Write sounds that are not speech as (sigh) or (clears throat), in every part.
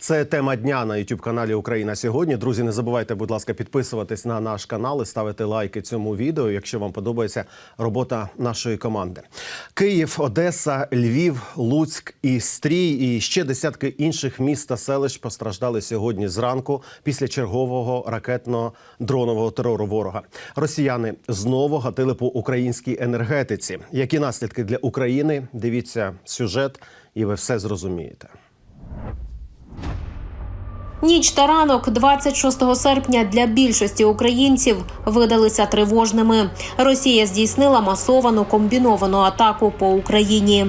Це тема дня на youtube каналі Україна сьогодні. Друзі, не забувайте, будь ласка, підписуватись на наш канал і ставити лайки цьому відео, якщо вам подобається робота нашої команди. Київ, Одеса, Львів, Луцьк і Стрій і ще десятки інших міст та селищ постраждали сьогодні зранку після чергового ракетно-дронового терору ворога. Росіяни знову гатили по українській енергетиці. Які наслідки для України? Дивіться сюжет, і ви все зрозумієте. Ніч та ранок 26 серпня для більшості українців видалися тривожними. Росія здійснила масовану комбіновану атаку по Україні.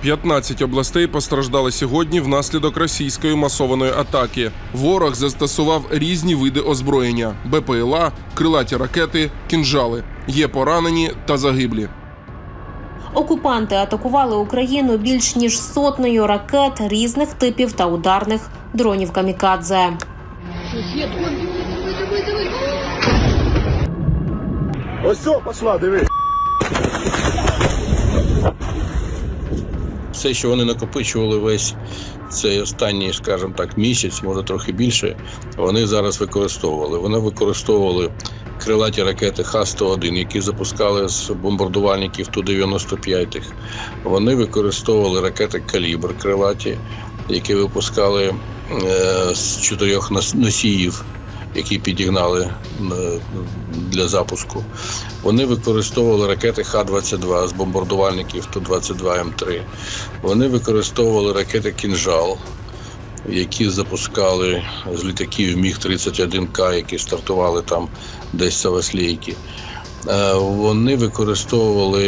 15 областей постраждали сьогодні внаслідок російської масованої атаки. Ворог застосував різні види озброєння: БПЛА, крилаті ракети, кінжали. Є поранені та загиблі. Окупанти атакували Україну більш ніж сотнею ракет різних типів та ударних дронів камікадзе. Ось все, пошла, диви. все, що вони накопичували весь цей останній, скажімо так, місяць, може трохи більше, вони зараз використовували. Вони використовували крилаті ракети Х-101, які запускали з бомбардувальників Ту-95. Вони використовували ракети Калібр крилаті, які випускали з чотирьох носіїв. Які підігнали е, для запуску, вони використовували ракети Х-22 з бомбардувальників Ту-22М3. Вони використовували ракети Кінжал, які запускали з літаків Міг-31К, які стартували там десь з Саваслійки. Е, Вони використовували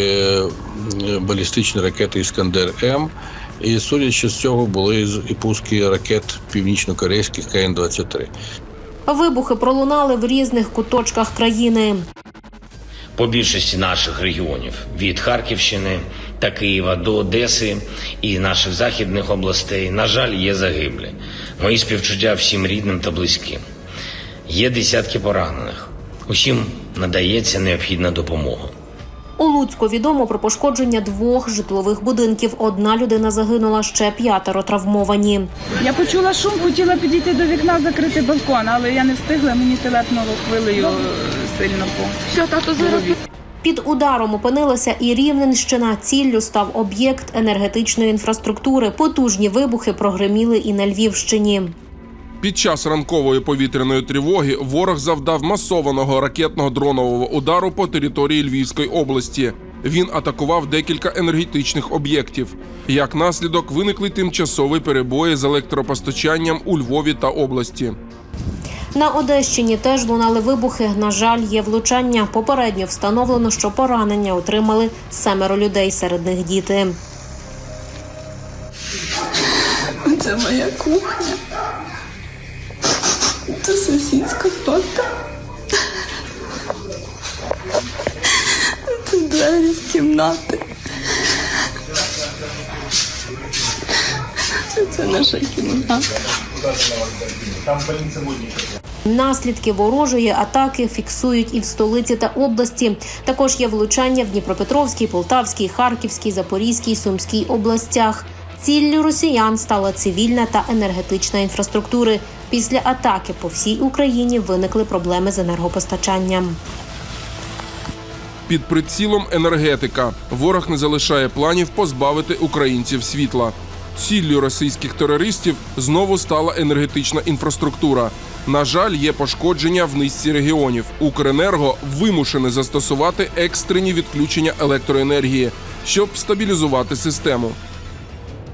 е, балістичні ракети Іскандер М. І судячи з цього, були і пуски ракет північно-корейських КН-23. Вибухи пролунали в різних куточках країни. по більшості наших регіонів від Харківщини та Києва до Одеси і наших західних областей, на жаль, є загиблі. Мої співчуття всім рідним та близьким. Є десятки поранених. Усім надається необхідна допомога. У Луцьку відомо про пошкодження двох житлових будинків. Одна людина загинула, ще п'ятеро травмовані. Я почула шум, хотіла підійти до вікна, закрити балкон, але я не встигла, мені телепнуло хвилею е, сильно по Все, тато голові. Під ударом опинилася і Рівненщина. Ціллю став об'єкт енергетичної інфраструктури. Потужні вибухи прогреміли і на Львівщині. Під час ранкової повітряної тривоги ворог завдав масованого ракетного дронового удару по території Львівської області. Він атакував декілька енергетичних об'єктів. Як наслідок, виникли тимчасові перебої з електропостачанням у Львові та області. На Одещині теж лунали вибухи. На жаль, є влучання. Попередньо встановлено, що поранення отримали семеро людей, серед них діти. Це моя кухня. Це сусідська хата. Це двері з кімнати. Це наша кімната. Наслідки ворожої атаки фіксують і в столиці та області. Також є влучання в Дніпропетровській, Полтавській, Харківській, Запорізькій, Сумській областях. Ціллю росіян стала цивільна та енергетична інфраструктури. Після атаки по всій Україні виникли проблеми з енергопостачанням. Під прицілом енергетика ворог не залишає планів позбавити українців світла. Ціллю російських терористів знову стала енергетична інфраструктура. На жаль, є пошкодження в низці регіонів. Укренерго вимушене застосувати екстрені відключення електроенергії, щоб стабілізувати систему.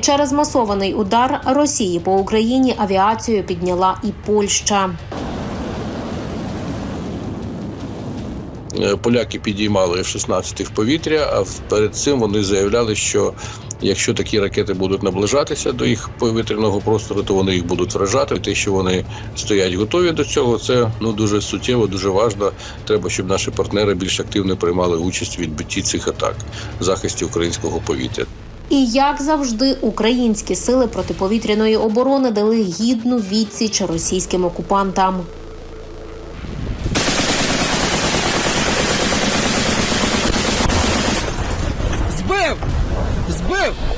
Через масований удар Росії по Україні авіацію підняла і Польща. Е, Поляки підіймали F-16 в повітря, а перед цим вони заявляли, що якщо такі ракети будуть наближатися до їх повітряного простору, то вони їх будуть вражати. Те, що вони стоять готові до цього, це ну дуже суттєво, дуже важливо. Треба, щоб наші партнери більш активно приймали участь у відбитті цих атак, захисті українського повітря. І як завжди, українські сили протиповітряної оборони дали гідну відсіч російським окупантам. Збив! Збив!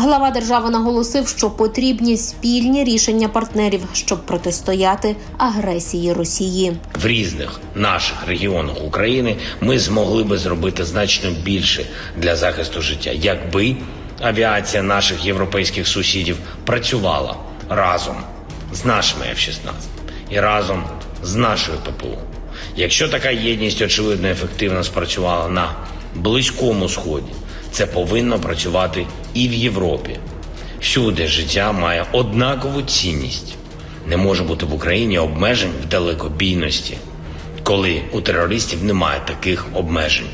Глава держави наголосив, що потрібні спільні рішення партнерів, щоб протистояти агресії Росії. в різних наших регіонах України ми змогли би зробити значно більше для захисту життя, якби авіація наших європейських сусідів працювала разом з нашими F-16 і разом з нашою ППО. Якщо така єдність очевидно ефективно спрацювала на близькому сході, це повинно працювати і в Європі. Всюди життя має однакову цінність. Не може бути в Україні обмежень в далекобійності, коли у терористів немає таких обмежень.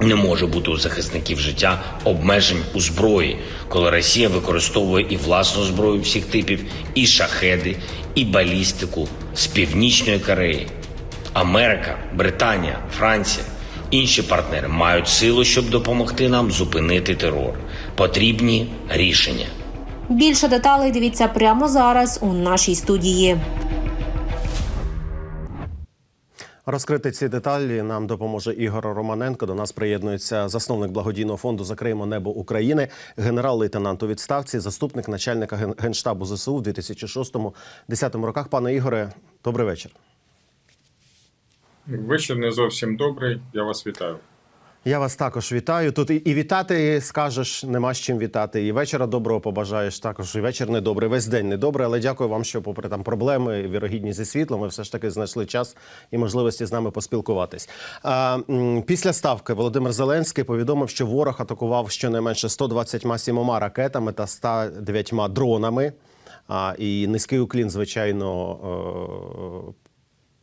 Не може бути у захисників життя обмежень у зброї, коли Росія використовує і власну зброю всіх типів, і шахеди, і балістику з північної Кореї. Америка, Британія, Франція, інші партнери мають силу, щоб допомогти нам зупинити терор. Потрібні рішення. Більше деталей дивіться прямо зараз у нашій студії. Розкрити ці деталі нам допоможе Ігор Романенко. До нас приєднується засновник благодійного фонду Закриємо небо України, генерал-лейтенант у відставці, заступник начальника ген- генштабу ЗСУ в 2006-2010 роках. Пане Ігоре, добрий вечір. Вечір не зовсім добрий. Я вас вітаю. Я вас також вітаю. Тут і, вітати скажеш, нема з чим вітати. І вечора доброго побажаєш також. І вечір недобрий, весь день недобрий. Але дякую вам, що, попри там проблеми, вірогідні зі світлом, ви все ж таки знайшли час і можливості з нами поспілкуватись. Після ставки Володимир Зеленський повідомив, що ворог атакував щонайменше 127 ракетами та 109 дронами. А, і низький уклін, звичайно.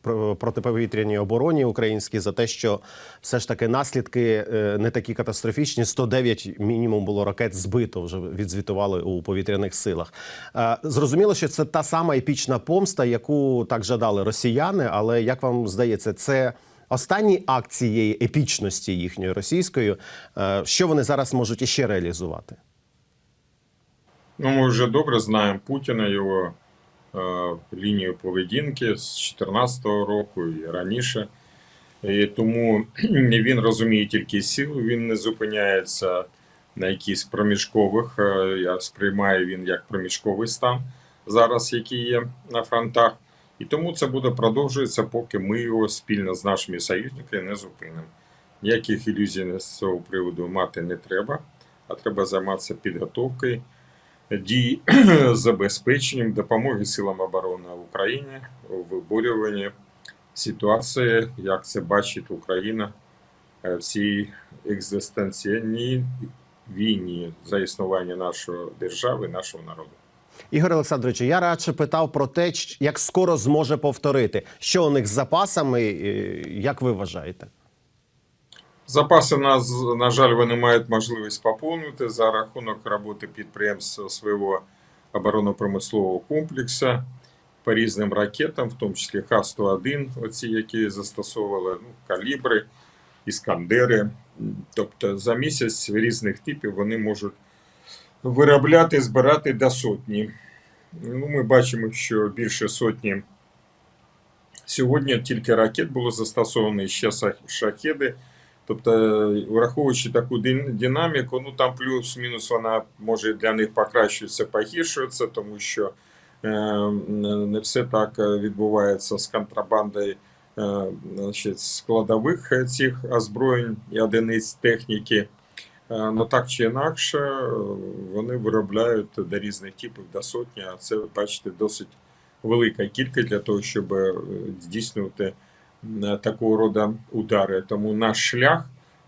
Про- протиповітряній обороні українській за те, що все ж таки наслідки е, не такі катастрофічні. 109 мінімум було ракет збито. Вже відзвітували у повітряних силах. Е, Зрозуміло, що це та сама епічна помста, яку так жадали росіяни. Але як вам здається, це останній акт цієї епічності їхньої російської, Е, що вони зараз можуть іще реалізувати? Ну, ми вже добре знаємо Путіна, його лінію поведінки з 2014 року і раніше. І тому (clears throat) він розуміє тільки силу, він не зупиняється на якісь проміжкових. е, Я сприймаю він як проміжковий стан зараз, який є на фронтах. І тому це буде продовжуватися, поки ми його спільно з нашими союзниками не зупинимо. Ніяких ілюзій з цього приводу мати не треба, а треба займатися підготовкою дій забезпеченням допомоги силам оборони України у виборюванні ситуації, як це бачить Україна е, в цій екзистенційній війні за існування нашої держави, нашого народу. Ігор Олександрович, я радше питав про те, як скоро зможе повторити, що у них з запасами, як ви вважаєте? Запаси нас, на жаль, вони мають можливість поповнити за рахунок роботи підприємств свого оборонно-промислового комплексу по різним ракетам, в тому числі Х-101, оці, які застосовували ну, калібри, іскандери. Тобто за місяць різних типів вони можуть виробляти, збирати до сотні. Ну, ми бачимо, що більше сотні. Сьогодні тільки ракет було застосовано ще шахеди. Тобто, враховуючи таку динаміку, ну там плюс-мінус вона може для них покращується, погіршується, тому що е, не все так е, відбувається з контрабандою е, значить, складових цих озброєнь і одиниць техніки. Ну так чи інакше, вони виробляють до різних типів до сотні, а це, бачите, досить велика кількість для того, щоб здійснювати такого роду удари. Тому наш шлях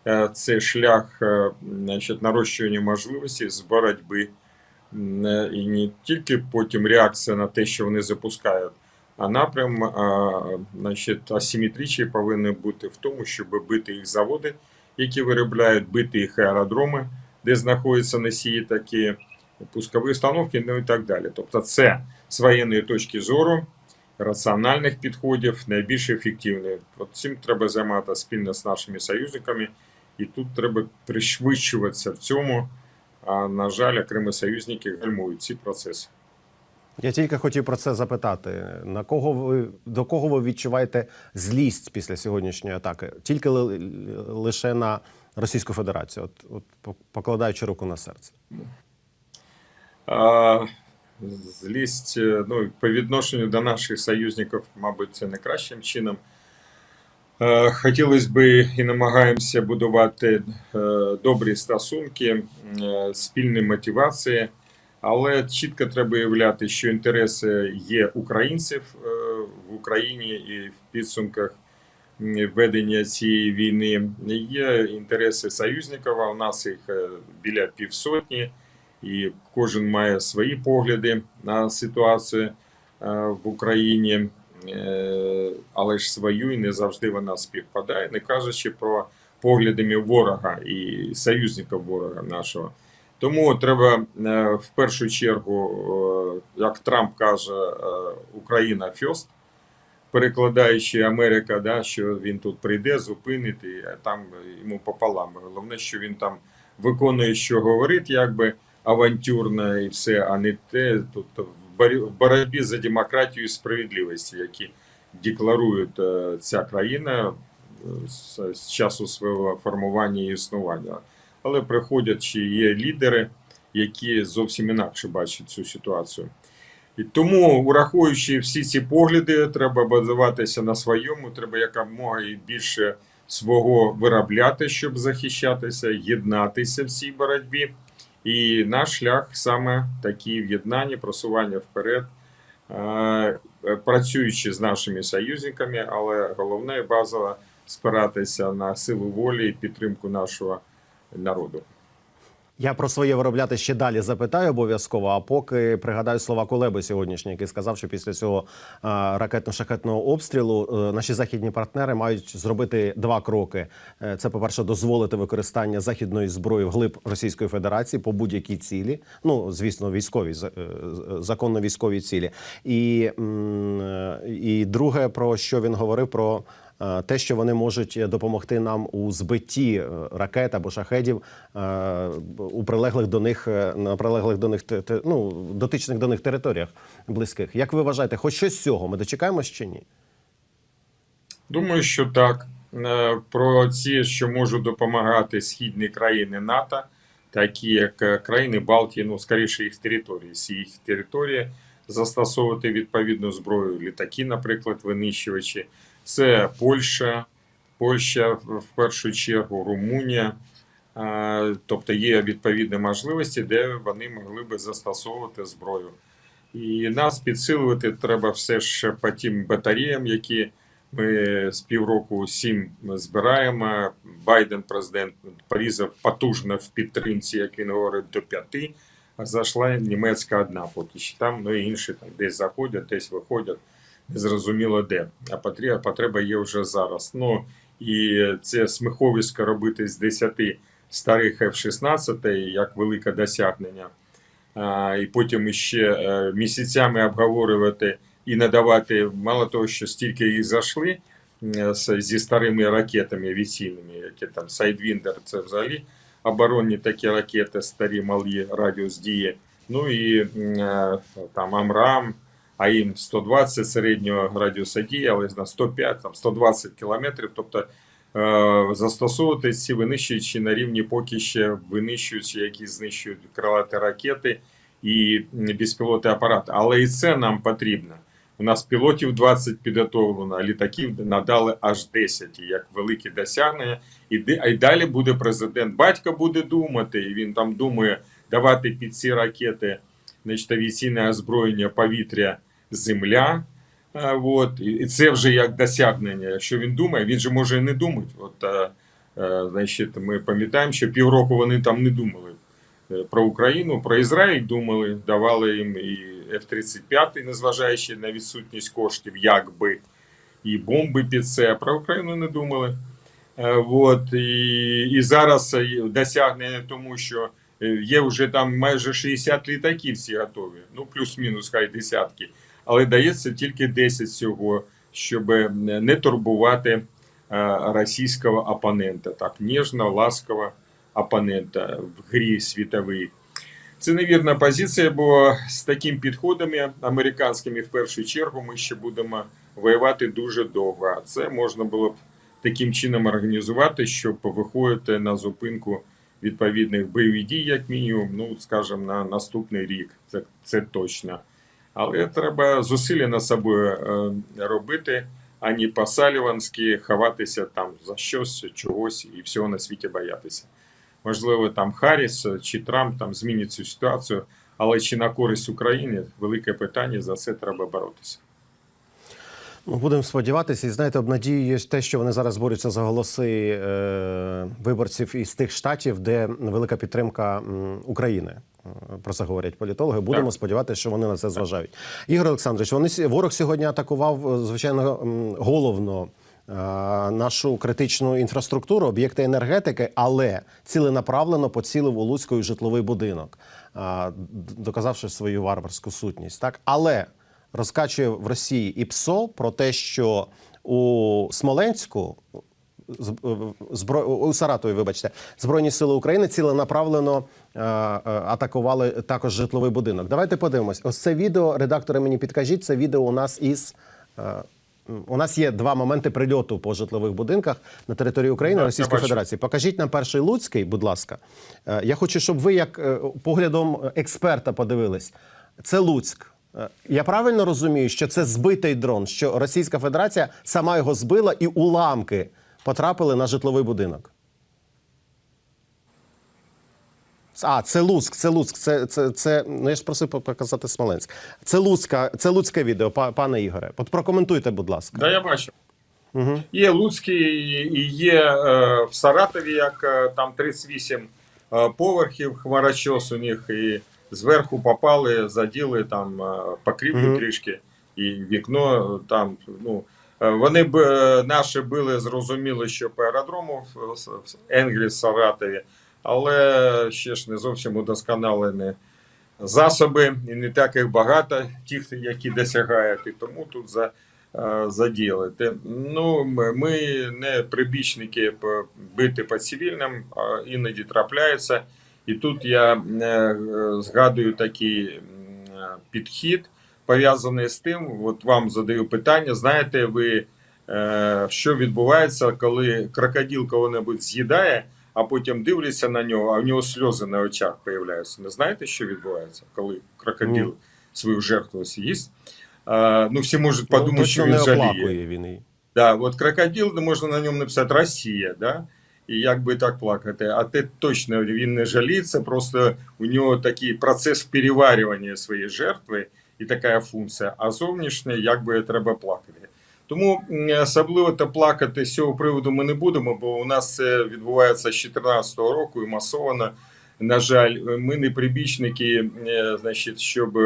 е, це шлях е, значить, нарощування можливості з боротьби. Е, І не тільки потім реакція на те, що вони запускають, а напрям а, значить, повинен бути в тому, щоб бити їх заводи, які виробляють, бити їх аеродроми, де знаходяться носії такі пускові установки, ну і так далі. Тобто, це з воєнної точки зору раціональних підходів найбільш ефективний. От цим треба займатися спільно з нашими союзниками, і тут треба пришвидшуватися в цьому. А на жаль, окремі союзники гальмують ці процеси. Я тільки хотів про це запитати. На кого ви до кого ви відчуваєте злість після сьогоднішньої атаки? Тільки ли- лише на Російську Федерацію, от, от покладаючи руку на серце. А, злість е, ну, по відношенню до наших союзників, мабуть, це не кращим чином. Е, Хотілося б і намагаємося будувати е, добрі стосунки, спільні мотивації, але чітко треба уявляти, що інтереси є українців в Україні і в підсумках ведення цієї війни. Є інтереси союзників, а у нас їх біля півсотні, і кожен має свої погляди на ситуацію е, в Україні. Е, але ж свою і не завжди вона співпадає, не кажучи про поглядами ворога і союзника ворога нашого. Тому треба е, в першу чергу, як Трамп каже, Україна фьост, перекладаючи Америка, да, що він тут прийде, зупинить, і там йому пополам. Головне, що він там виконує, що говорить, якби авантюрно і все, а не те, тобто в боротьбі за демократію і справедливість, які декларує е, ця країна е, з, часу свого формування і існування. Але приходять чи є лідери, які зовсім інакше бачать цю ситуацію. І тому, враховуючи всі ці погляди, треба базуватися на своєму, треба якомога і більше свого виробляти, щоб захищатися, єднатися в цій боротьбі. І наш шлях саме такі в'єднання, просування вперед, е, працюючи з нашими союзниками, але головне базово спиратися на силу волі і підтримку нашого народу. Я про своє виробляти ще далі запитаю обов'язково. А поки пригадаю слова Кулеби сьогоднішні, який сказав, що після цього ракетно-шахетного обстрілу е, наші західні партнери мають зробити два кроки: Е, це, по-перше, дозволити використання західної зброї вглиб Російської Федерації по будь-якій цілі. Ну звісно, військові за- е, законно військові цілі. І, е, і друге, про що він говорив, про е, те, що вони можуть допомогти нам у збитті е, ракет або шахедів е, у прилеглих до них е, на прилеглих до них ну, дотичних до них територіях близьких. Як ви вважаєте, хоч щось цього ми дочекаємось чи ні? Думаю, що так. Е, Про ці, що можуть допомагати східні країни НАТО, такі як е, країни Балтії, ну скоріше їх території, з їх території застосовувати відповідну зброю, літаки, наприклад, винищувачі. Це Польща, Польща в першу чергу, Румунія. Тобто є відповідні можливості, де вони могли би застосовувати зброю. І нас підсилювати треба все ж по тим батареям, які ми з півроку сім збираємо. Байден, президент, порізав потужно в підтримці, як він говорить, до п'яти. А зайшла німецька одна поки що там, ну і інші там десь заходять, десь виходять. Незрозуміло де. А потреба, є вже зараз. Ну і це сміховисько робити з 10 старих F-16, як велике досягнення. І потім ще е, місяцями обговорювати і надавати, мало того, що стільки їх зайшли зі старими ракетами авіаційними, які там Sidewinder, це взагалі оборонні такі ракети, старі малі радіус дії. Ну і е, там Амрам, АІМ 120 середнього радіуса дії, але на 105, там 120 кілометрів. Тобто е, застосовувати ці винищуючі на рівні поки ще винищуючі, які знищують крилаті ракети і безпілотні апарати. Але і це нам потрібно. У нас пілотів 20 підготовлено, а літаків надали аж 10, як великі досягнення. І, а й далі буде президент. Батько буде думати, і він там думає давати під ці ракети значить, авіаційне озброєння повітря, земля. От, і це вже як досягнення. Якщо він думає, він же може і не думати. От, е, е, значить, ми пам'ятаємо, що півроку вони там не думали е, про Україну, про Ізраїль думали, давали їм і F-35, незважаючи на відсутність коштів, якби, і бомби під це. А про Україну не думали. Е, От, і, і зараз е, досягнення тому, що е, є вже там майже 60 літаків всі готові, ну плюс-мінус хай десятки, але дається тільки 10 всього, щоб не турбувати е, російського опонента, так ніжно, ласково опонента в грі світовій. Це невірна позиція, бо з такими підходами американськими в першу чергу ми ще будемо воювати дуже довго. А це можна було б таким чином організувати, щоб виходити на зупинку відповідних бойових дій, як мінімум, ну, скажімо, на наступний рік. Це, це точно. Але треба зусилля над собою е, робити, а не по-саліванськи ховатися там за щось, чогось і всього на світі боятися. Можливо, там Харріс чи Трамп там змінять цю ситуацію, але чи на користь України велике питання, за це треба боротися. Будемо сподіватися, і знаєте, обнадіює те, що вони зараз борються за голоси е, виборців із тих штатів, де велика підтримка України. Е, Про це говорять політологи. Будемо Так. сподіватися, що вони на це зважають. Ігор Олександрович, вони ворог сьогодні атакував е, звичайно головно. е, Нашу критичну інфраструктуру, об'єкти енергетики, але ціленаправлено поцілив у Луцьку житловий будинок, доказавши свою варварську сутність. Так, але розкачує в Росії і ПСО про те, що у Смоленську збро... у Саратові, вибачте, збройні сили України ціленаправлено е, е, атакували також житловий будинок. Давайте подивимось. Ось це відео. Редактори мені підкажіть. Це відео у нас із. е, у нас є два моменти прильоту по житлових будинках на території України Так, Російської. Федерації. Покажіть нам перший Луцький, будь ласка. Е, Я хочу, щоб ви, як е, поглядом експерта, подивились. Це Луцьк. Е, Я правильно розумію, що це збитий дрон, що Російська Федерація сама його збила і уламки потрапили на житловий будинок. А, це Луцьк, це Луцьк, це, це, це ну я ж просив показати Смоленськ. Це Луцька, це Луцьке відео, пане Ігоре. От прокоментуйте, будь ласка. Да, я бачу. Є Луцький і є е, в Саратові, як е, там 38 е, поверхів хмарочос у них, і зверху попали, заділи там е, покрівлю Мгм. трішки, і вікно е, там. Ну, вони б е, наші були зрозуміли, що по аеродрому в Енгрі, Саратові, але ще ж не зовсім удосконалені засоби, і не так їх багато, тих, які досягають, і тому тут за, е, заділити. Ну, ми не прибічники бити по цивільним, а іноді трапляється. І тут я е, е, згадую такий е, підхід, пов'язаний з тим, от вам задаю питання, знаєте ви, е, що відбувається, коли крокодил кого-небудь з'їдає, а потім дивляться на нього, а в нього сльози на очах появляються. Не знаєте, що відбувається, коли крокодил Ні. свою жертву з'їсть? Е, ну, всі можуть Ну, подумати, що він жаліє. він її. Да, от крокодил, ну, можна на ньому написати Росія, да? І як би так плакати. А те точно він не жаліється, просто у нього такий процес переварювання своєї жертви і така функція. А зовнішнє якби треба плакати. Тому особливо то плакати з цього приводу ми не будемо, бо у нас це відбувається з 2014 року і масово. На жаль, ми не прибічники, е, значить, щоб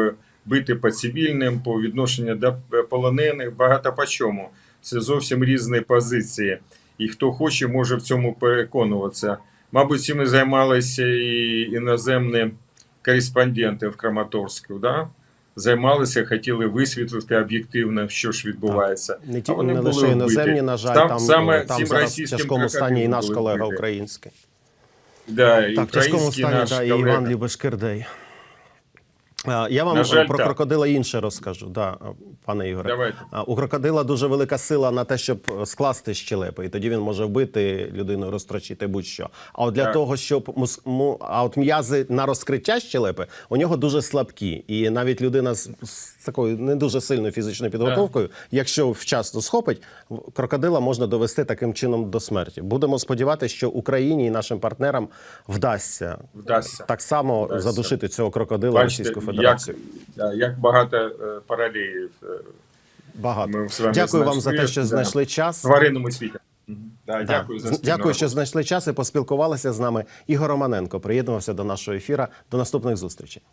бити по цивільним, по відношенню до полонених, багато по чому. Це зовсім різні позиції. І хто хоче, може в цьому переконуватися. Мабуть, цим і займалися і іноземні кореспонденти в Краматорську. Да? Займалися, хотіли висвітлити об'єктивно, що ж відбувається. Не, А ті, вони не були лише іноземні, на жаль, Там там, саме там зараз в тяжкому стані і наш колега український. Да, Так, в тяжкому стані наш да, і. Іван Любешкирдей. А, Я вам жаль, про так. крокодила інше розкажу, да, пане Ігоре. Давайте. У крокодила дуже велика сила на те, щоб скласти щелепи, і тоді він може вбити людину, розтрочити будь-що. А от для Так. того, щоб мус- му- а от м'язи на розкриття щелепи у нього дуже слабкі. І навіть людина з, з такою не дуже сильною фізичною підготовкою, якщо вчасно схопить, крокодила можна довести таким чином до смерті. Будемо сподіватися, що Україні і нашим партнерам вдасться, Вдасться. так само Вдасться. задушити цього крокодила Бачите, Російську Федерацію. Як, як багато е, паралелів е, Багато. ми дякую знайшли. Вам за те, що да. знайшли час. тваринному світі. Да. Дякую за Дякую, що знайшли час і поспілкувалися з нами. Ігор Романенко приєднувався до нашого ефіра. До наступних зустрічей.